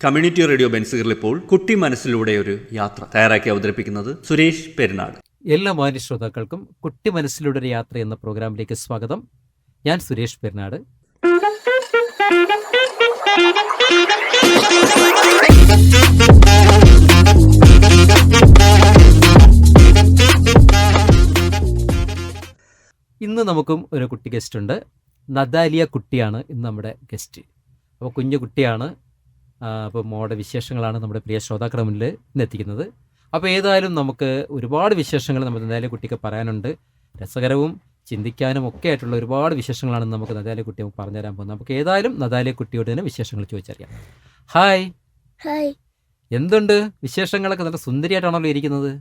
Community radio ബെൻസുകളിപ്പോൾ കുട്ടി മനസ്സിലൂടെ ഒരു യാത്ര തയ്യാറാക്കി അവതരിപ്പിക്കുന്നത് സുരേഷ് പെരുന്നാട് എല്ലാ മാന്യ ശ്രോതാക്കൾക്കും കുട്ടി മനസ്സിലൂടെ ഒരു യാത്ര എന്ന പ്രോഗ്രാമിലേക്ക് സ്വാഗതം. ഞാൻ സുരേഷ് പെരുന്നാട് ഇന്ന് നമുക്കും ഒരു കുട്ടി ഗസ്റ്റ് ഉണ്ട്. നദാലിയ കുട്ടിയാണ് ഇന്ന് നമ്മുടെ ഗസ്റ്റ്. അപ്പോൾ കുഞ്ഞു കുട്ടിയാണ് അപ്പോൾ മോടെ വിശേഷങ്ങളാണ് നമ്മുടെ പ്രിയ ശ്രോതാക്കളുടെ മുന്നിൽ ഇന്ന് എത്തിക്കുന്നത് അപ്പോൾ ഏതായാലും നമുക്ക് ഒരുപാട് വിശേഷങ്ങൾ നമ്മുടെ നദാലി കുട്ടിക്ക് പറയാനുണ്ട്. രസകരവും ചിന്തിക്കാനും ഒക്കെ ആയിട്ടുള്ള ഒരുപാട് വിശേഷങ്ങളാണ് നമുക്ക് നദാലി കുട്ടി നമുക്ക് പറഞ്ഞുതരാൻ പോകുന്നത്. നമുക്ക് ഏതായാലും നദാലി കുട്ടിയോട് തന്നെ വിശേഷങ്ങൾ ചോദിച്ചറിയാം. ഹായ് ഹായ് എന്തുണ്ട് വിശേഷങ്ങളൊക്കെ? നല്ല സുന്ദരിയായിട്ടാണല്ലോ ഇരിക്കുന്നത്.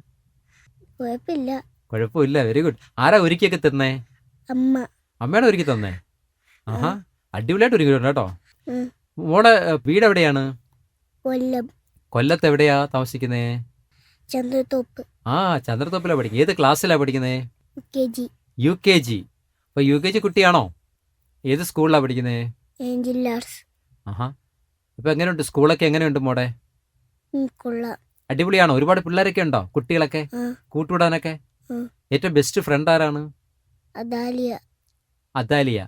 കുഴപ്പമില്ല. കുഴപ്പമില്ല. വെരി ഗുഡ് ആരാ ഒരുക്കിയൊക്കെ തന്നേ? അമ്മ. അമ്മയാണ് ഒരുക്കി തന്നേ? ആഹാ. അടിപൊളിയായിട്ട് ഒരുക്കിയിട്ടുണ്ട് കേട്ടോ. മോളെ വീട് എവിടെയാണ് കൊല്ലം. കൊല്ലത്ത് എവിടെയാ താമസിക്കുന്നേ? ചന്ദ്രത്തോപ്പ്. ആ ചന്ദ്രത്തോപ്പിലാ പഠിക്കുന്നത് ഏത് ക്ലാസ്സിലാ പഠിക്കുന്നേ? K G U K G അപ്പൊ യു കെ ജി കുട്ടിയാണോ? ഏത് സ്കൂളിലാ പഠിക്കുന്നേ? ഇപ്പൊ ആഹാ. ഇപ്പോൾ എങ്ങനെയുണ്ട്? സ്കൂളൊക്കെ എങ്ങനെയുണ്ട് മോടെ? കൊള്ളാം. അടിപൊളിയാണോ. ഒരുപാട് പിള്ളേരൊക്കെ ഉണ്ടോ കുട്ടികളൊക്കെ? ആ. കൂട്ടുവിടാനൊക്കെ. ഏറ്റവും ബെസ്റ്റ് ഫ്രണ്ട് ആരാണ്? അദാലിയ. അദാലിയ.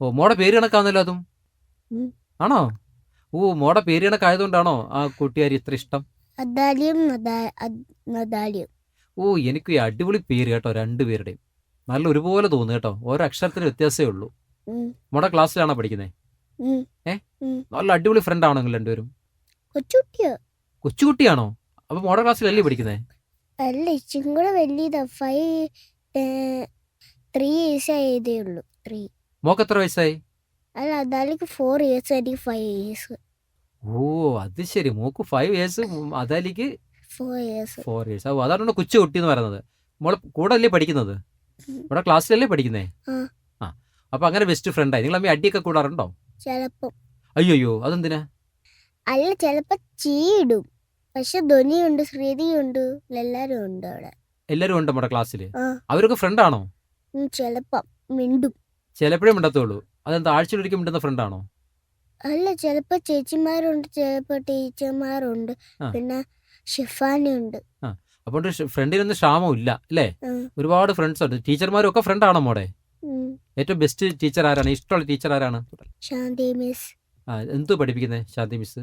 ഓ മോടെ പേര് കണക്കാവുന്നല്ലോ അതും? ഉം. ആണോ? ഓ മോടെ പേര് കണക്കായതുകൊണ്ടാണോ ആ കൂട്ടുകാരി ഇത്ര ഇഷ്ടം? ഓ എനിക്ക് ഈ അടിപൊളി പേര് കേട്ടോ രണ്ടുപേരുടെയും നല്ല ഒരുപോലെ തോന്നുന്നു കേട്ടോ ഓരോ അക്ഷരത്തിന് വ്യത്യാസമേ ഉള്ളൂ. മോടെ ക്ലാസ്സിലാണോ പഠിക്കുന്നത്. ഏ? നല്ല അടിപൊളി ഫ്രണ്ട് ആണോ നിങ്ങൾ രണ്ടുപേരും? കൊച്ചുകുട്ടിയോ? കൊച്ചുകുട്ടിയാണോ? അപ്പൊ മോടെ ക്ലാസ്സിലല്ലേ പഠിക്കുന്നത് അല്ല ഇച്ചിരി കൂടെ വലിയതാ ഫൈവ് ത്രീ ഇയേഴ്സ് ആയതേ ഉള്ളൂ ത്രീ മോക്ക് എത്ര വയസ്സായി? അല്ല അതാലിക്ക് ഫോർ ഇയേഴ്സ് എനിക്ക് ഫൈവ് ഇയേഴ്സ് ഓ അത് ശരി. മോക്ക് ഫൈവ് ഇയേഴ്സ് അതാലിക്ക് ഫോർ ഇയേഴ്സ് ഫോർ ഇയേഴ്സ് ഓ അതാണ് കൊച്ചു കുട്ടി എന്ന് പറയുന്നത്? മോളെ കൂടെ അല്ലേ പഠിക്കുന്നത്. ഇവിടെ ക്ലാസ്സിലല്ലേ പഠിക്കുന്നേ? ആ. അപ്പൊ അങ്ങനെ ബെസ്റ്റ് ഫ്രണ്ടായി നിങ്ങൾ അമ്മ അടിയൊക്കെ കൂടാറുണ്ടോ? ചിലപ്പം. അയ്യോ അയ്യോ അതെന്തിനാ? അല്ല ചിലപ്പോ ചീടും പക്ഷെ ധ്വനിയുണ്ട് ശ്രീതിയുണ്ട് എല്ലാരും ഉണ്ട് അവിടെ. എല്ലാരും ഉണ്ട് നമ്മുടെ ക്ലാസ്സിൽ അവരൊക്കെ ഫ്രണ്ട് ആണോ? ചിലപ്പം മിണ്ടും. ചിലപ്പോഴേ മിണ്ടത്തുള്ളൂ. അതെന്താ ആഴ്ചയിലൊരിക്കൽ മിണ്ടുന്ന ഫ്രണ്ടാണോ അല്ല ചിലപ്പോ ചേച്ചിമാരുണ്ട് ചിലപ്പോ ടീച്ചർമാരുണ്ട് ആ. പിന്നെ ഷിഫാനുണ്ട് അപ്പോൾ ഫ്രണ്ടിനൊന്നും ക്ഷാമം ഇല്ല അല്ലേ? ഉം, ഒരുപാട് ഫ്രണ്ട്സ് ഉണ്ട്. ടീച്ചർമാരും ഒക്കെ ഫ്രണ്ട് ആണോ മോടെ ഉം. ഏറ്റവും ബെസ്റ്റ് ടീച്ചർ ആരാണ്? ഇഷ്ടമുള്ള ടീച്ചർ ആരാണ്? ശാന്തി മിസ് ആ, എന്തു പഠിപ്പിക്കുന്നത് ശാന്തി മിസ്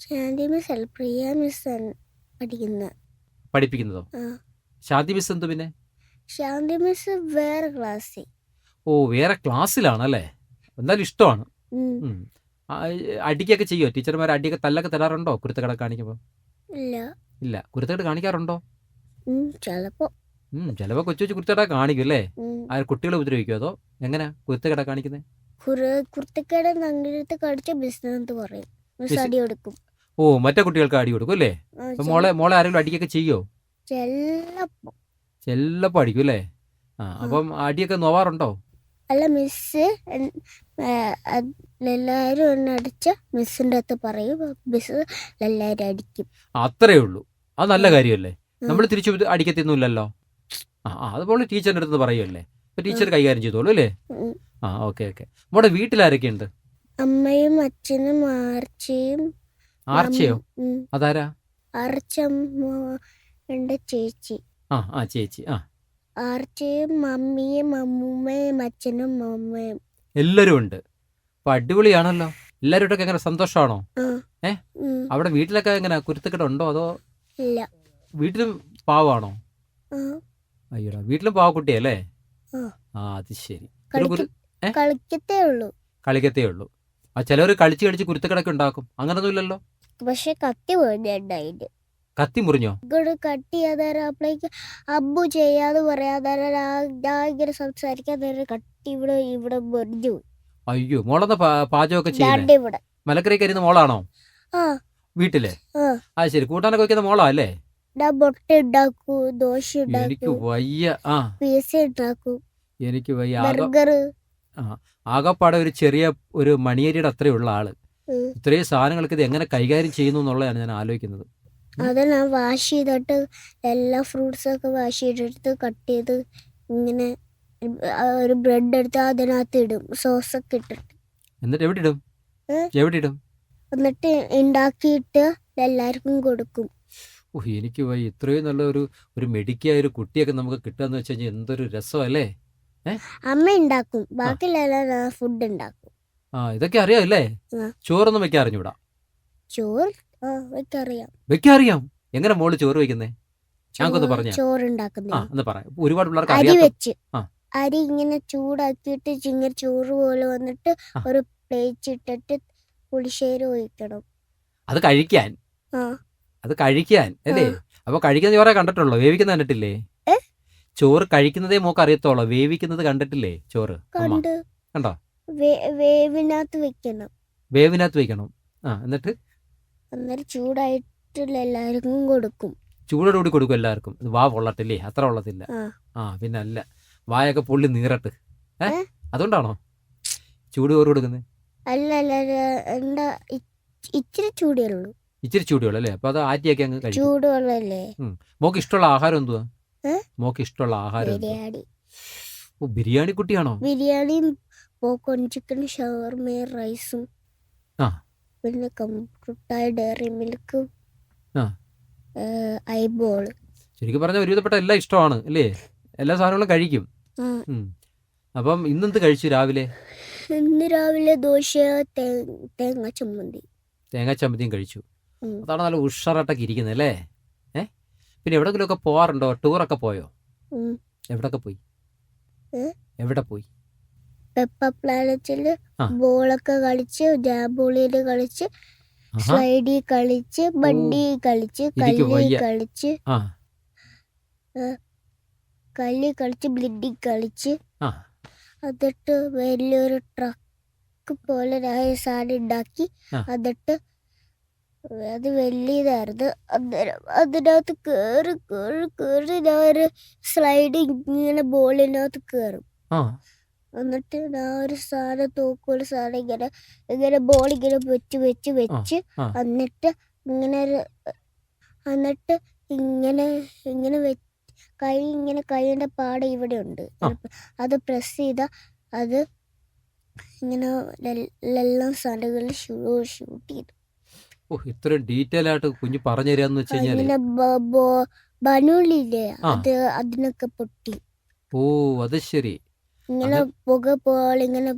ശാന്തി മിസ് അല്ല പ്രിയ മിസ് ആണ് പഠിക്കുന്നത് പഠിപ്പിക്കുന്നതോ? ആ. ശാന്തി മിസ് എന്തു പിന്നെ? ശാന്തി മിസ് വേറെ ക്ലാസ്സിൽ ഓ വേറെ ക്ലാസ്സിലാണ് അല്ലേ? എന്തായാലും ഇഷ്ടമാണ്. അടിക്കൊക്കെ ചെയ്യോ ടീച്ചർമാർ അടിയൊക്കെ തല്ലൊക്കെ തരാറുണ്ടോ കുരുത്തക്കട കാണിക്കുമ്പോൾ ഇല്ല. കുരുത്തക്കട കാണിക്കാറുണ്ടോ? ചിലപ്പോ. ഉം ചിലപ്പോൾ കൊച്ചു കൊച്ചു കുരുത്തക്കട കാണിക്കും അല്ലേ? ആ കുട്ടികളെ ഉപദ്രവിക്കോ അതോ എങ്ങനെ കുരുത്തക്കട കാണിക്കുന്നത് കുരുത്തക്കട കടിച്ച ബിസിനസ് പറയും. അടി കൊടുക്കും. ഓ മറ്റേ കുട്ടികൾക്ക് അടി കൊടുക്കും അല്ലേ? മോളെ മോളെ ആരെങ്കിലും അടിക്കൊക്കെ ചെയ്യോ? ചെല്ലപ്പോ ചെല്ലപ്പോ അടിക്കും അല്ലേ? ആ. അപ്പം അടിയൊക്കെ നോവാറുണ്ടോ? അല്ല മിസ് എല്ലാവരും അടിച്ച മിസ്സിന്റെ അടുത്ത് പറയും. മിസ് എല്ലാവരും അടിക്കും. അത്രേ ഉള്ളൂ. അത് നല്ല. കാര്യമല്ലേ? നമ്മൾ തിരിച്ചു അടിക്കത്തൊന്നുമില്ലല്ലോ? ആ അതുപോലെ ടീച്ചറിന്റെ അടുത്ത് പറയുമല്ലേ അപ്പൊ ടീച്ചർ കൈകാര്യം ചെയ്തോളൂ അല്ലേ? ആ ഓക്കെ ഓക്കെ. നമ്മുടെ വീട്ടിലാരൊക്കെയുണ്ട്? അമ്മയും അച്ഛനും ആർച്ചയും ആർച്ചയോ? അതാരാ? ആർച്ചമ്മ ചേച്ചി. ആ ആ ചേച്ചി. ആ ആർച്ചയും മമ്മിയും അമ്മൂമ്മയും അച്ഛനും അമ്മയും. എല്ലാരും ഉണ്ട്. അപ്പൊ അടിപൊളിയാണല്ലോ. എല്ലാവരോടൊക്കെ എങ്ങനെ? സന്തോഷമാണോ ഏ? അവിടെ വീട്ടിലൊക്കെ എങ്ങനെ? കുരുത്തക്കെട്ടുണ്ടോ അതോ ഇല്ല. വീട്ടിലും പാവാണോ? അയ്യോടാ വീട്ടിലും പാവക്കുട്ടിയല്ലേ? ആ. ആ അത് ശരി? കളിക്കത്തേ ഉള്ളൂ. കളിക്കത്തേ ഉള്ളൂ. ആ ചിലവർ കളിച്ച് കളിച്ച് കുരുത്തക്കിടക്ക് ഉണ്ടാക്കും. അങ്ങനൊന്നും ഇല്ലല്ലോ? പക്ഷെ കത്തി വേണ്ടിയുണ്ടായിട്ട് കത്തി മുറിഞ്ഞോ? ഇങ്ങോട്ട് കട്ട് ചെയ്യാതെ അപ്പോഴേക്ക് അബ്ബു ചെയ്യാതെ പറയാതെ ഇങ്ങനെ സംസാരിക്കാൻ നേരം കട്ടി ഇവിടെ ഇവിടെ മുറിഞ്ഞു പോയി. അയ്യോ മോളെന്ന പാചകമൊക്കെ ചെയ്യുന്നത് ഇവിടെ മലക്കറി കരുന്ന മോളാണോ? ആ. വീട്ടിലെ? ആ. ആ ശരി. കൂട്ടാനൊക്കെ വെക്കുന്ന മോളാ അല്ലേ? ഞാൻ മുട്ട ഉണ്ടാക്കൂ ദോശ എനിക്ക് ഉണ്ടാക്കൂ വയ്യ. ആ. പിസ ഉണ്ടാക്കൂ എനിക്ക് വയ്യ. ആകെ ബർഗർ ആകപ്പാടെ ഒരു ചെറിയ ഒരു മണിയേരിയുടെ അത്രയുള്ള ആൾ. ഇത്രയും സാധനങ്ങൾക്ക് ഇത് എങ്ങനെ കൈകാര്യം ചെയ്യുന്നു എന്നുള്ളതാണ് ഞാൻ ആലോചിക്കുന്നത്. അത് ഞാൻ വാഷ് ചെയ്തിട്ട് എല്ലാ ഫ്രൂട്ട്സ് ഒക്കെ വാഷ് ചെയ്തെടുത്ത് കട്ട് ചെയ്ത് ഇങ്ങനെ ഒരു ബ്രെഡ് എടുത്ത് അതിനകത്ത് ഇടും. സോസ് ഒക്കെ ഇട്ടിട്ട്. എന്നിട്ട് എവിടെ ഇടും? എവിടെ ഇടും? എന്നിട്ട് ഉണ്ടാക്കിയിട്ട് എല്ലാവർക്കും കൊടുക്കും. ഓ എനിക്ക് വൈ ഇത്രയും നല്ല ഒരു ഒരു മെഡിക്കായ ഒരു കുട്ടിയൊക്കെ നമുക്ക് കിട്ടാന്ന് വെച്ച് കഴിഞ്ഞാൽ എന്തൊരു രസമല്ലേ അമ്മ ഉണ്ടാക്കും ബാക്കിയുള്ള ഫുഡ് ഉണ്ടാക്കും ആ ഇതൊക്കെ അറിയാം അല്ലേ. ചോറൊന്നും വെക്കാൻ അറിഞ്ഞൂടാ. ചോറ് വെക്കാൻ അറിയാം എങ്ങനെ മോൾ ചോറ് വെക്കുന്നേ? ഞങ്ങൾക്കൊന്ന് പറഞ്ഞേ. ആ ചോറുണ്ടാക്കുന്നത് എന്ന് പറയാം ഒരുപാട് പിള്ളേർക്ക് അരി അറിയാത്ത വെച്ച്. ആ. അരി ഇങ്ങനെ ചൂടാക്കിയിട്ട് ചിങ്ങ ചോറ് പോലെ വന്നിട്ട് ആ. ഒരു പ്ലേറ്റ് ഇട്ടിട്ട് പുളിശ്ശേരി ഒഴിക്കണം. അത് കഴിക്കാൻ. ആ. അത് കഴിക്കാൻ അല്ലേ. അപ്പൊ കഴിക്കുന്ന ചോറേ കണ്ടിട്ടുള്ളൂ? വേവിക്കുന്ന കണ്ടിട്ടില്ലേ? ഏ? ചോറ് കഴിക്കുന്നതേ മോക്ക് അറിയത്തോളൂ വേവിക്കുന്നത് കണ്ടിട്ടില്ലേ ചോറ്? അമ്മ. കണ്ട്. കണ്ടോ? വേ- വേവിനകത്ത് വെക്കണം. വേവിനകത്ത് വെക്കണം. ആ എന്നിട്ട്? അന്നേരം ചൂടായിട്ടുള്ള എല്ലാവർക്കും കൊടുക്കും. ചൂടോടുകൂടി കൊടുക്കും എല്ലാവർക്കും. ഇത് വാ പൊള്ളട്ടില്ലേ അത്ര കൊള്ളത്തില്ല ആ. പിന്നെ അല്ല വായൊക്കെ പൊള്ളി നീറട്ട്. ഏ? അതുകൊണ്ടാണോ? ചൂട് ചോറ് കൊടുക്കുന്നത് അല്ല അല്ല അല്ല, എന്താ ഇച്ചിരി ചൂടേ ഉള്ളൂ. ഇച്ചിരി ചൂടുവെള്ളം അല്ലേ? അപ്പൊ അത് ആറ്റിയൊക്കെ അങ്ങ് കഴിക്കും. ചൂടുവെള്ളല്ലേ മോക്ക് ഇഷ്ടമുള്ള ആഹാരം എന്തുവാ? മോക്ക് ഇഷ്ടമുള്ള ആഹാരം ബിരിയാണി. ഓ ബിരിയാണി കുട്ടിയാണോ ബിരിയാണിയും പോക്കോൺ ചിക്കൻ ഷവർമയും റൈസും. ആ. പിന്നെ കമ്പ്യൂട്ടായ ഡയറി മിൽക്ക് ആ. ഐബോൾ ശരിക്കും പറഞ്ഞാൽ ഒരുവിധപ്പെട്ട എല്ലാം ഇഷ്ടമാണ് അല്ലേ? എല്ലാ സാധനങ്ങളും കഴിക്കും. ഉം. അപ്പം ഇന്നെന്ത് കഴിച്ചു രാവിലെ? ഇന്ന് രാവിലെ ദോശ തേ- തേങ്ങ ചമ്മന്തി. തേങ്ങാ ചമ്മന്തിയും കഴിച്ചു. ഉം. അതാണ് നല്ല ഉഷാറായിട്ടൊക്കെ ഇരിക്കുന്നത് അല്ലേ? ഏ? പിന്നെ എവിടെങ്കിലുമൊക്കെ പോവാറുണ്ടോ? ടൂറൊക്കെ പോയോ? ഉം. എവിടൊക്കെ പോയി? ഏ? എവിടെ പോയി? പെപ്പ പ്ലാനറ്റിൽ. ബോളൊക്കെ കളിച്ച് ജാബോളിയിൽ കളിച്ച്. സ്ലൈഡി കളിച്ച് ബണ്ടി കളിച്ച് എനിക്ക് കല്ല് വയ്യ. കളിച്ച് ആ കല്ല് കളിച്ച് ബ്ലിഡി കളിച്ച് എന്നിട്ട് വലിയൊരു ട്രക്ക് പോലെ സാധനം ഉണ്ടാക്കി. എന്നിട്ട് അത് വലിയതായിരുന്നു അന്നേരം അതിനകത്ത് കയറി കയറി കയറി ഞാൻ ഒരു സ്ലൈഡ് ഇങ്ങനെ ബോളിനകത്ത് കയറും ആ എന്നിട്ട് ഞാൻ ഒരു സാധനം തൂക്കൊരു സാധനം ഇങ്ങനെ ഇങ്ങനെ ബോൾ ഇങ്ങനെ വെച്ച് വെച്ച് വെച്ച് ആ. എന്നിട്ട് ഇങ്ങനെ ഒരു എന്നിട്ട് ഇങ്ങനെ ഇങ്ങനെ വെ കൈ ഇങ്ങനെ കൈയുടെ പാട ഇവിടെ ഉണ്ട് ആ. അത് പ്രസ് ചെയ്ത അത് ഇങ്ങനെ എല്ലാം സാധനങ്ങളിൽ ഷൂട്ട് ചെയ്തു ഓ ഇത്രയും ഡീറ്റെയിൽ ആയിട്ട് കുഞ്ഞു പറഞ്ഞു തരാന്ന് വെച്ച് കഴിഞ്ഞാൽ ഇങ്ങനെ ബ- ബോ- ബലൂണില്ലേ ആ. അത് അതിനൊക്കെ പൊട്ടി ഓ അത് ശരി ഇങ്ങനെ പുക പോലെ ഇങ്ങനെ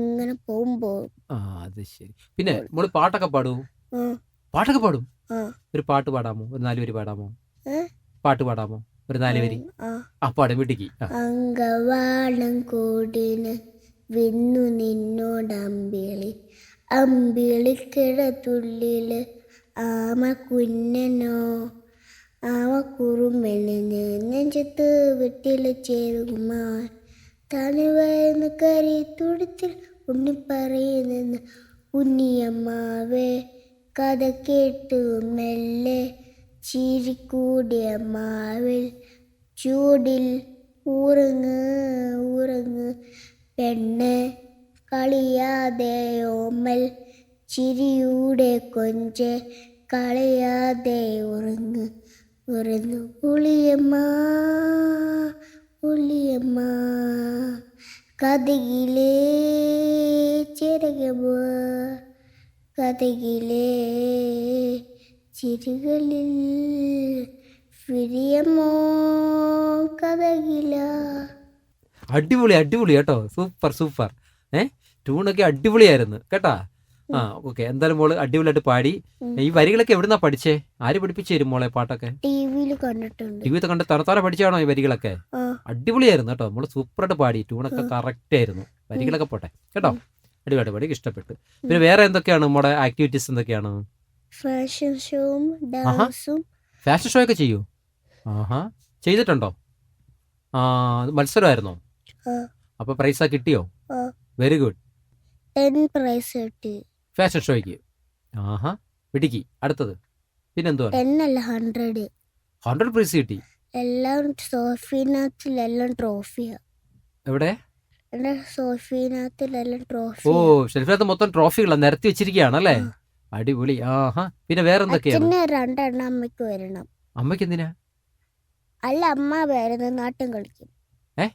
ഇങ്ങനെ പോകുമ്പോ ആ അത് ശരി. പിന്നെ മോൾ പാട്ടൊക്കെ പാടൂ? പാട്ടൊക്കെ പാടും? ഒരു പാട്ട് പാടാമോ? ഒരു നാല് വരി പാടാമോ? പാട്ട് പാടാമോ? ഒരു നാല് വരി? ആ. പാടും വീട്ടിക്ക് അങ്കവാളം കൂടിന് വിന്നു നിന്നോട് നിന്നോടമ്പിളി അമ്പിളിക്കിടത്തുള്ളിൽ ആമ കുഞ്ഞനോ. ആമ കുറുമെളിഞ്ഞ് നെഞ്ചത്ത് വീട്ടിൽ ചേരുമാൻ. തനിവയെന്ന് കരി തുടിത്തിൽ ഉണ്ണി പറയുന്നെന്ന്. ഉണ്ണിയമ്മാവേ കഥ കേട്ടു മെല്ലെ. ചിരിക്കൂടിയ മാവിൽ ചൂടിൽ ഉറങ്ങ് ഉറങ്ങ് പെണ്ണ് കളിയാതെ ഓമൽ ചിരിയുടെ കൊഞ്ച് കളയാതെ ഉറങ്ങ്. ഉറങ്ങു പുളിയമ്മ പുളിയമ്മ കഥകിലേ ചിറകമ്മ കഥകിലേ ചിരികളിൽ ഫിരിയമോ കഥകില. അടിപൊളി അടിപൊളി കേട്ടോ. Super super. ഏ ട്യൂണൊക്കെ അടിപൊളിയായിരുന്നു. കേട്ടാ? ആ ഓക്കെ. എന്തായാലും മോൾ അടിപൊളിയായിട്ട് പാടി. ഈ വരികളൊക്കെ എവിടുന്നാ പഠിച്ചേ? ആര് പഠിപ്പിച്ചു തരും മോളെ പാട്ടൊക്കെ? ടിവിയിൽ കണ്ടിട്ടുണ്ട്. ടി വി കണ്ട് തറത്താറ പഠിച്ചാണോ ഈ വരികളൊക്കെ? അടിപൊളിയായിരുന്നു കേട്ടോ. മോൾ സൂപ്പറായിട്ട് പാടി. ട്യൂണൊക്കെ. കറക്റ്റ് ആയിരുന്നു. വരികളൊക്കെ പോട്ടെ. കേട്ടോ? അടിപൊളിയായിട്ട് അടിപൊളി പാടി ഇഷ്ടപ്പെട്ടു. പിന്നെ വേറെ എന്തൊക്കെയാണ് നമ്മുടെ ആക്ടിവിറ്റീസ് എന്തൊക്കെയാണ്? ഫാഷൻ ഷോയും ഡാൻസും ഫാഷൻ ഷോ ഒക്കെ ചെയ്യൂ? ആഹാ. ചെയ്തിട്ടുണ്ടോ? ആ മത്സരമായിരുന്നോ. അപ്പൊ പ്രൈസാ കിട്ടിയോ? വെരി ഗുഡ് ടെൻ പ്രൈസ് കിട്ടി. ഫാഷൻ ഷോയ്ക്ക് ആഹാ പിടിക്കി അടുത്തത്. പിന്നെന്തോ ഹൺഡ്രഡ് ഹൺഡ്രഡ് പ്രൈസ് കിട്ടി. എല്ലാം സോഫിനകത്തിലെല്ലാം ട്രോഫിയാ എവിടെ? ഓ ഷെൽഫിനകത്ത് മൊത്തം ട്രോഫികളാണ് നിരത്തി വെച്ചിരിക്കുകയാണ് അല്ലേ? അടിപൊളി ആഹാ. പിന്നെ വേറെ എന്തൊക്കെയാണ് രണ്ടെണ്ണം അമ്മയ്ക്ക് വരണം. അമ്മയ്ക്ക് എന്തിനാ? അല്ല അമ്മ ഭരതനാട്യം കളിക്കും. ഏ?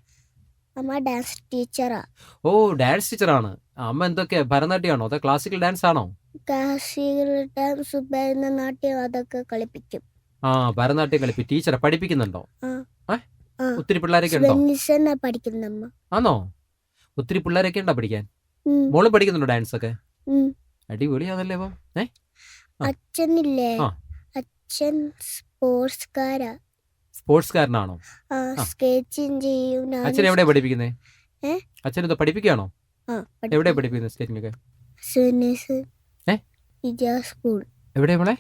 അമ്മ ഡാൻസ് ടീച്ചറാ ഓ ഡാൻസ് ടീച്ചറാണ് അമ്മ എന്തൊക്കെ ഭരതനാട്യമാണോ അതോ ക്ലാസിക്കൽ ഡാൻസ് ആണോ? ക്ലാസിക്കൽ ഡാൻസ് ഭരതനാട്യം അതൊക്കെ കളിപ്പിക്കും. ആ ഭരതനാട്യം കളിപ്പി ടീച്ചറെ പഠിപ്പിക്കുന്നുണ്ടോ. ഒത്തിരി പിള്ളേരൊക്കെ ഉണ്ടോ? പഠിക്കുന്ന ആണോ? ഒത്തിരി പിള്ളേരൊക്കെ ഉണ്ടോ പഠിക്കാൻ? മോൾ പഠിക്കുന്നുണ്ടോ ഡാൻസ് ഒക്കെ? അടിപൊളിയാണല്ലേ അപ്പം. അച്ഛനില്ലേ? അച്ഛൻ അച്ഛൻ സ്പോർട്സ്കാരാ സ്പോർട്സ്കാരനാണോ? കാരനാണോ അച്ഛൻ എവിടെ പഠിപ്പിക്കുന്നത്? അച്ഛൻ ഇത് പഠിപ്പിക്കുകയാണോ? എവിടെ പഠിപ്പിക്കുന്നത് സ്കേറ്റിംഗ് ഒക്കെ സ്കൂൾ. എവിടെ മോളെ?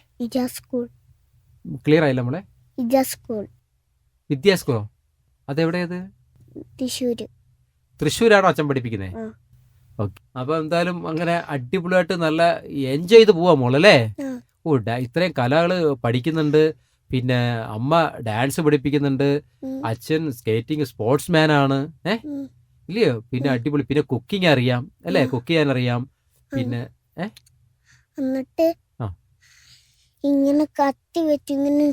സ്കൂൾ. ക്ലിയർ ആയില്ല മോളെ. സ്കൂൾ. വിദ്യാ സ്കൂളോ? അതെവിടെയത് തൃശ്ശൂര്. തൃശ്ശൂരാണോ അച്ഛൻ പഠിപ്പിക്കുന്നത്. ഓക്കെ. അപ്പൊ എന്തായാലും അങ്ങനെ അടിപൊളിയായിട്ട് നല്ല എൻജോയ് ചെയ്ത് പോവാ മോളല്ലേ. ഓ ഇത്രയും കലകൾ പഠിക്കുന്നുണ്ട്. പിന്നെ അമ്മ ഡാൻസ് പഠിപ്പിക്കുന്നുണ്ട്. അച്ഛൻ സ്കേറ്റിംഗ് സ്പോർട്സ്മാൻ ആണ്. ഏ? ഇല്ലയോ? പിന്നെ അടിപൊളി. പിന്നെ കുക്കിംഗ് അറിയാം. അല്ലേ? കുക്ക് ചെയ്യാൻ അറിയാം പിന്നെ എന്നിട്ട്. ഇങ്ങനെ കത്തി വെച്ച് ഇങ്ങനെ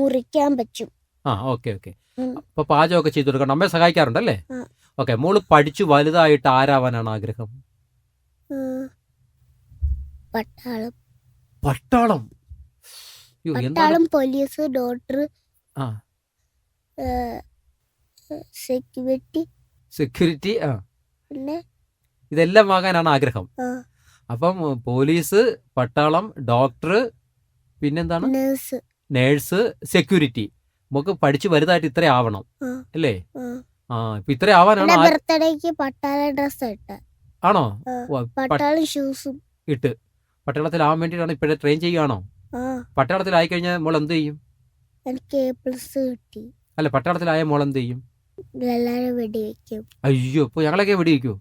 മുറിക്കാൻ പറ്റും. ആ ഓക്കെ ഓക്കെ. അപ്പൊ പാചകമൊക്കെ ചെയ്തു കൊടുക്കണം. അമ്മയെ സഹായിക്കാറുണ്ട് അല്ലേ ഓക്കെ മോൾ പഠിച്ചു വലുതായിട്ട് ആരാവാനാണ് ആഗ്രഹം? പട്ടാളം. പട്ടാളം? പട്ടാളം പോലീസ് ഡോക്ടർ സെക്യൂരിറ്റി സെക്യൂരിറ്റി ആ. പിന്നെ? ഇതെല്ലാം വാങ്ങാനാണ് ആഗ്രഹം. അപ്പം പോലീസ് പട്ടാളം ഡോക്ടർ പിന്നെന്താണ്? നഴ്സ് നേഴ്സ് സെക്യൂരിറ്റി നമുക്ക് പഠിച്ചു വലുതായിട്ട് ഇത്ര ആവണം അല്ലേ? ആ. ഇപ്പൊ ഇത്ര ആവാനാണ് ബർത്ത്ഡേക്ക് പട്ടാള ഡ്രസ് ഇട്ട. ആണോ? പട്ടാളം ഷൂസും ഇട്ട്. പട്ടാളത്തിലാവാൻ വേണ്ടിയിട്ടാണ് ഇപ്പോഴേ ട്രെയിൻ ചെയ്യുകയാണോ പട്ടാളത്തിലായി കഴിഞ്ഞാൽ മോൾ എന്ത് ചെയ്യും എനിക്ക് എ പ്ലസ് കിട്ടി. അല്ല പട്ടാളത്തിലായ മോൾ എന്ത് ചെയ്യും എല്ലാരും വെടിവെക്കും. അയ്യോ ഇപ്പൊ ഞങ്ങളൊക്കെ വെടിവെക്കോ?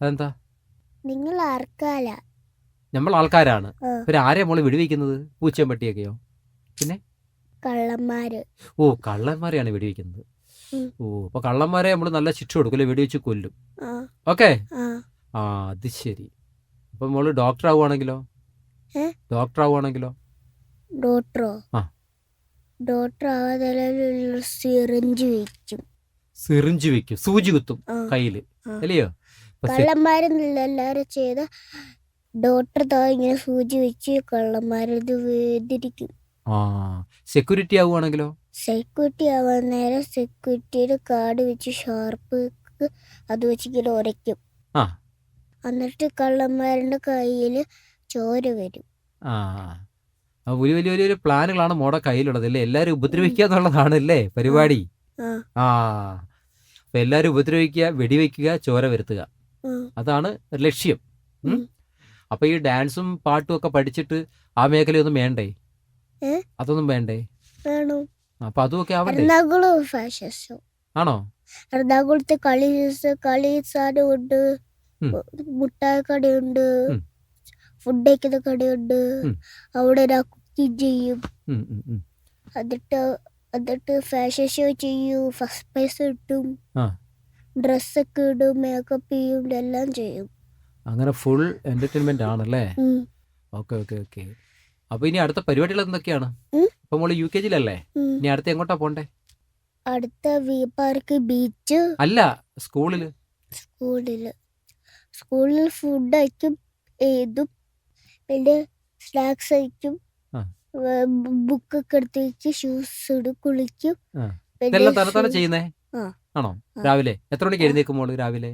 അതെന്താ? നിങ്ങൾ ആർക്കാല നമ്മൾ ആൾക്കാരാണ്. പിന്നെ ആരെയാ മോൾ വെടിവെക്കുന്നത്? പൂച്ചയും പട്ടിയൊക്കെയോ? പിന്നെ? കള്ളന്മാര്. ഓ കള്ളന്മാരെയാണ് വെടിവെക്കുന്നത്. ഓ അപ്പൊ കള്ളന്മാരെ നമ്മൾ നല്ല ശിക്ഷ കൊടുക്കും വെടിവെച്ച് കൊല്ലും. ഓക്കേ? ആ. അത് ശരി. അപ്പൊ മോൾ ഡോക്ടർ ആവുകയാണെങ്കിലോ? ഡോക്ടർ ആവുകയാണെങ്കിലോ ഡോക്ടറോ? ആ. ഡോക്ടർ ആവാതെ സിറിഞ്ച് വെക്കും. സിറിഞ്ച് വെക്കും. സൂചി കുത്തും ആ. കയ്യിൽ. അല്ലയോ? കള്ളന്മാരും എല്ലാരും ചെയ്ത ഡോക്ടർ താ ഇങ്ങനെ സൂചി വെച്ച് കള്ളന്മാരത് വേദിരിക്കും ആ. സെക്യൂരിറ്റി ആവുകയാണെങ്കിലോ? സെക്യൂരിറ്റി ആവാൻ നേരം സെക്യൂരിറ്റിയുടെ കാർഡ് വെച്ച് ഷാർപ്പ് അത് വെച്ച് ഇങ്ങനെ ഉരയ്ക്കും. ആ. എന്നിട്ട് കള്ളന്മാരുടെ കയ്യിൽ ചോര വരും. ആ വലിയ വലിയ വലിയ പ്ലാനുകളാണ് മോടെ കയ്യിലുള്ളത് അല്ലേ? എല്ലാരും ഉപദ്രവിക്കുക എന്നുള്ളതാണ് അല്ലേ പരിപാടി? ആ അപ്പൊ എല്ലാരും ഉപദ്രവിക്കുക വെടിവെക്കുക ചോര വരുത്തുക. അതാണ് ലക്ഷ്യം. അപ്പൊ ഈ ഡാൻസും പാട്ടും ഒക്കെ പഠിച്ചിട്ട് ആ മേഖലയൊന്നും വേണ്ടേ? അതൊന്നും വേണ്ടേ? വേണം. അപ്പൊ അതുമൊക്കെ ആവണ്ടേ? ആണോ? എറണാകുളത്ത് കളി കളി സാധനം ഉണ്ട് മുട്ടായി കടയുണ്ട്. ഫുഡ് കഴിക്കുന്ന കടയുണ്ട്. അവിടെ ഒരാ കുക്കിംഗ് ചെയ്യും. എന്നിട്ട് എന്നിട്ട് ഫാഷൻ ഷോ ചെയ്യും. ഫസ്റ്റ് പ്രൈസ് കിട്ടും. ഡ്രസ്സൊക്കെ ഇടും മേക്കപ്പ് ചെയ്യും എല്ലാം ചെയ്യും. അങ്ങനെ ഫുൾ എന്റർടൈൻമെന്റ് ആണല്ലേ. ഓക്കെ ഓക്കെ ഓക്കെ അപ്പൊ ഇനി അടുത്ത പരിപാടികൾ എന്തൊക്കെയാണ്? ഇപ്പൊ മോൾ യു കെ ജിയിലല്ലേ. ഇനി അടുത്ത എങ്ങോട്ടാ പോണ്ടേ? അടുത്ത വീ പാർക്ക് ബീച്ച് അല്ല സ്കൂളിൽ. സ്കൂളിൽ. സ്കൂളിൽ ഫുഡ് ആയിരിക്കും എഴുതും പിന്നെ സ്നാക്സ് കഴിക്കും ബുക്ക് ഒക്കെ എടുത്ത് വെച്ച് ഷൂസ് ഇടും കുളിക്കും. ഇതെല്ലാം തന്നെ തന്നെ ചെയ്യുന്നേ? ആണോ? രാവിലെ? എത്ര മണിക്ക് എഴുന്നേക്കും മോൾ രാവിലെ?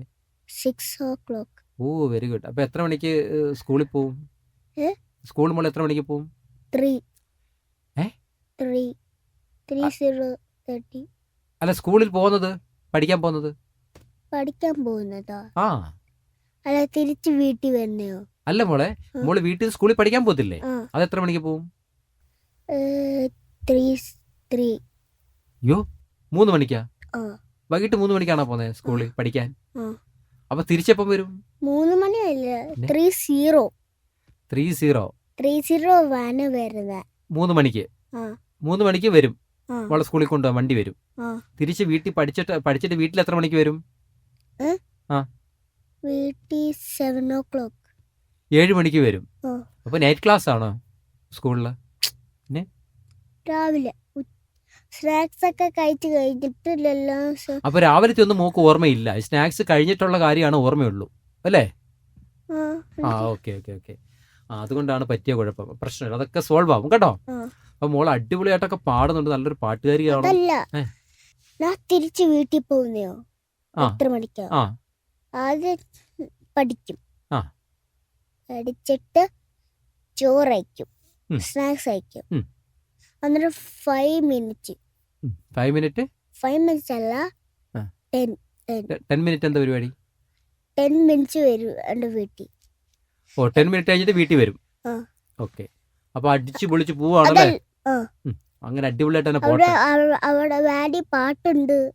സിക്സ് ഓ ക്ലോക്ക് ഓ വെരി ഗുഡ് അപ്പൊ എത്ര മണിക്ക് സ്കൂളിൽ പോവും? സ്കൂളിൽ സ്കൂൾ മോൾ എത്ര മണിക്ക് പോവും? ത്രീ ഏ? ത്രീ ത്രീ സീറോ തേർട്ടി അല്ല സ്കൂളിൽ പോകുന്നത്? പഠിക്കാൻ പോകുന്നത്? പഠിക്കാൻ പോകുന്നതാ. ആ. അല്ല തിരിച്ച് വീട്ടിൽ വരുന്നയോ അല്ല മോളെ മോൾ വീട്ടിൽ സ്കൂളിൽ പഠിക്കാൻ പോകത്തില്ലേ? ആ. അത് എത്ര മണിക്ക് പോവും? Three three. അയ്യോ മൂന്ന് മണിക്കാ? ആ. വൈകിട്ട് മൂന്ന് മണിക്കാണോ പോകുന്നത് സ്കൂളിൽ പഠിക്കാൻ? ആ. അപ്പൊ തിരിച്ചെപ്പം വരും? മൂന്ന് മണിയല്ല പിന്നെ? Three zero. Three zero? Three zero van വരുന്നത് മൂന്ന് മണിക്ക്? ആ. മൂന്ന് മണിക്ക് വരും. ആ. മോളെ സ്കൂളിൽ കൊണ്ടുപോകാൻ വണ്ടി വരും. ആ. തിരിച്ച് വീട്ടിൽ പഠിച്ചിട്ട് പഠിച്ചിട്ട് വീട്ടിൽ എത്ര മണിക്ക് വരും? വീട്ടിൽ സെവൻ ഓ ക്ലോക്ക് ഏഴ് മണിക്ക് വരും. ആ. അപ്പൊ നൈറ്റ് ക്ലാസ് ആണോ സ്കൂളിൽ? രാവിലെ സ്നാക്സ് ഒക്കെ കഴിച്ച് സ- അപ്പൊ രാവിലത്തെ ഒന്നും മോക്ക് ഓർമ്മയില്ല. സ്നാക്സ് കഴിഞ്ഞിട്ടുള്ള കാര്യമാണ് ഓർമ്മയുള്ളൂ. അല്ലേ? ആ, ഓക്കെ ഓക്കെ ഓക്കെ ആ അതുകൊണ്ടാണ് പറ്റിയ കുഴപ്പം. പ്രശ്നമില്ല. അതൊക്കെ സോൾവ് ആവും കേട്ടോ. ആ. അപ്പൊ മോൾ അടിപൊളിയായിട്ടൊക്കെ പാടുന്നുണ്ട്. നല്ലൊരു പാട്ടുകാരിയാണോ? അതല്ല. ഏ. ഞാൻ തിരിച്ച് വീട്ടിൽ പോകുന്നയോ? ആ. എത്ര മണിക്കാ? ആ. ആദ്യം പഠിക്കും. ആ. പഠിച്ചിട്ട് ചോറ് അയക്കും സ്നാക്സ് അയക്കും എന്നിട്ട് അന്നേരം five minute five minute five minute അല്ല. ടെൻ ടെൻ മിനിറ്റ് എന്താ പരിപാടി? ടെൻ മിനിറ്റ് വരും എന്റെ വീട്ടിൽ. ഓ ടെൻ മിനിറ്റ് കഴിഞ്ഞിട്ട് വീട്ടിൽ വരും. ഓക്കെ. അപ്പൊ അടിച്ചു പൊളിച്ച് പോവാണല്ലേ? അങ്ങനെ അടിപൊളിയായിട്ട് തന്നെ പോട്ടെ. അവ- അവിടെ വാടി പാട്ടുണ്ട്.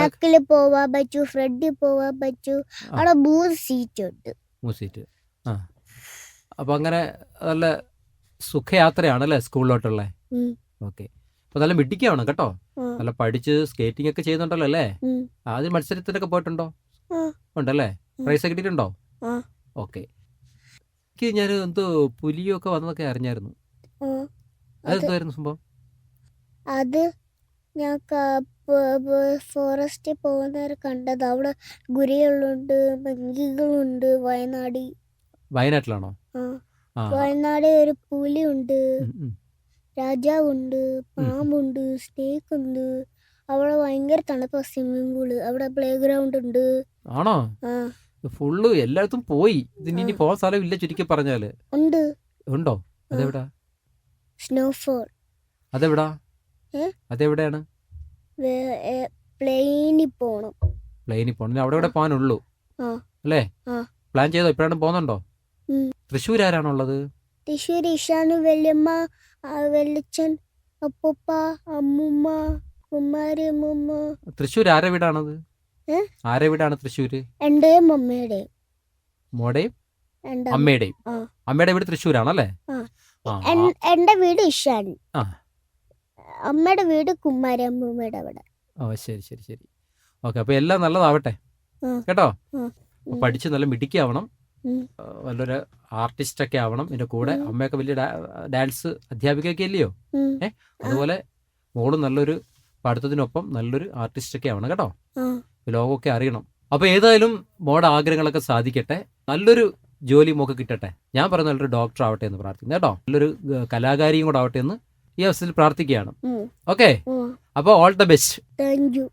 ബാക്കിൽ പോവാൻ പറ്റൂ ഫ്രണ്ടിൽ പോവാൻ പറ്റൂ. അവിടെ മൂന്ന് സീറ്റ് ഉണ്ട്. മൂസീറ്റ്. ആ. അപ്പൊ അങ്ങനെ നല്ല സുഖയാത്രയാണല്ലേ സ്കൂളിലോട്ടുള്ള? ഉം. ഓക്കെ. അപ്പൊ നല്ല മിടിക്കാവണം കേട്ടോ. നല്ല പഠിച്ച് സ്കേറ്റിംഗ് ഒക്കെ ചെയ്യുന്നുണ്ടല്ലോ അല്ലേ. ആദ്യം മത്സരത്തിനൊക്കെ പോയിട്ടുണ്ടോ. ഉണ്ടല്ലേ? പ്രൈസ് ഒക്കെ കിട്ടിയിട്ടുണ്ടോ. ഓക്കെ. എനിക്ക് ഞാൻ എന്തോ പുലിയൊക്കെ വന്നതൊക്കെ അറിഞ്ഞായിരുന്നു. അതെന്തായിരുന്നു സംഭവം? അത് ഞാൻ ഫോറസ്റ്റിൽ പോകുന്നവരെ കണ്ടത്. അവിടെ ഗുരികളുണ്ട് മങ്കികളുണ്ട് വയനാട്. വയനാട്ടിലാണോ? വയനാട് ഒരു പുലിയുണ്ട്. രാജാവുണ്ട് പാമ്പുണ്ട് സ്നേക്ക് ഉണ്ട് അവിടെ ഭയങ്കര തണുപ്പ സ്വിമ്മിംഗ് പൂൾ അവിടെ പ്ലേ ഗ്രൗണ്ട് ഉണ്ട്. ആണോ? ഫുള്ള് എല്ലായിടത്തും പോയി. ഇതിന് ഇനി. പോകാൻ സ്ഥലം ഇല്ല ചുരുക്കി പറഞ്ഞാൽ. ഉണ്ട്. ഉണ്ടോ? അതെവിടാ? സ്നോഫോൾ അതെവിടാ? അതെവിടെയാണ്? പ്ലെയിനിൽ പോണം. പ്ലെയിനിൽ പോകണം അവിടെ ഇവിടെ പോകാനുള്ളൂ. അല്ലേ? പ്ലാൻ ചെയ്തോ? ഇപ്പോഴാണ് പോകുന്നുണ്ടോ? തൃശ്ശൂർ ആരാണുള്ളത്? തൃശ്ശൂർ ഇഷാനു വല്യമ്മ വെല്ലച്ചൻ അപ്പൂപ്പ അമ്മുമ്മ കുമാരി അമ്മുമ്മ തൃശ്ശൂർ ആരെ വീടാണത്? ആരെ വീടാണ് തൃശ്ശൂര്? എന്റെയും അമ്മയുടെയും മോടെയും അമ്മയുടെയും. അമ്മയുടെ വീട് തൃശ്ശൂരാണല്ലേ? എന്റെ വീട് ഇഷാൻ ആ. അമ്മയുടെ വീട് കുമാരി അമ്മൂമ്മയുടെ അവിടെ. ഓ ശരി ശരി ശരി. ഓക്കെ അപ്പൊ എല്ലാം നല്ലതാവട്ടെ. കേട്ടോ? പഠിച്ച് നല്ല മിടുക്കിയാവണം. ഉം. നല്ലൊരു ആർട്ടിസ്റ്റ് ഒക്കെ ആവണം. എന്റെ കൂടെ. അമ്മയൊക്കെ വലിയ ഡാൻസ് അധ്യാപികയൊക്കെ ഇല്ലയോ. ഏ? അതുപോലെ മോളും നല്ലൊരു പഠിത്തത്തിനൊപ്പം നല്ലൊരു ആർട്ടിസ്റ്റ് ഒക്കെ ആവണം കേട്ടോ. ലോകമൊക്കെ അറിയണം. അപ്പൊ ഏതായാലും മോടെ ആഗ്രഹങ്ങളൊക്കെ സാധിക്കട്ടെ. നല്ലൊരു ജോലി മോക്ക് കിട്ടട്ടെ. ഞാൻ പറഞ്ഞ നല്ലൊരു ഡോക്ടർ ആവട്ടെ എന്ന് പ്രാർത്ഥിക്കുന്നു കേട്ടോ? നല്ലൊരു കലാകാരിയും കൂടെ ആവട്ടെ എന്ന് ഈ അവസരത്തിൽ പ്രാർത്ഥിക്കുകയാണ്. ഓക്കെ? അപ്പൊ അപ്പോൾ all the best thank you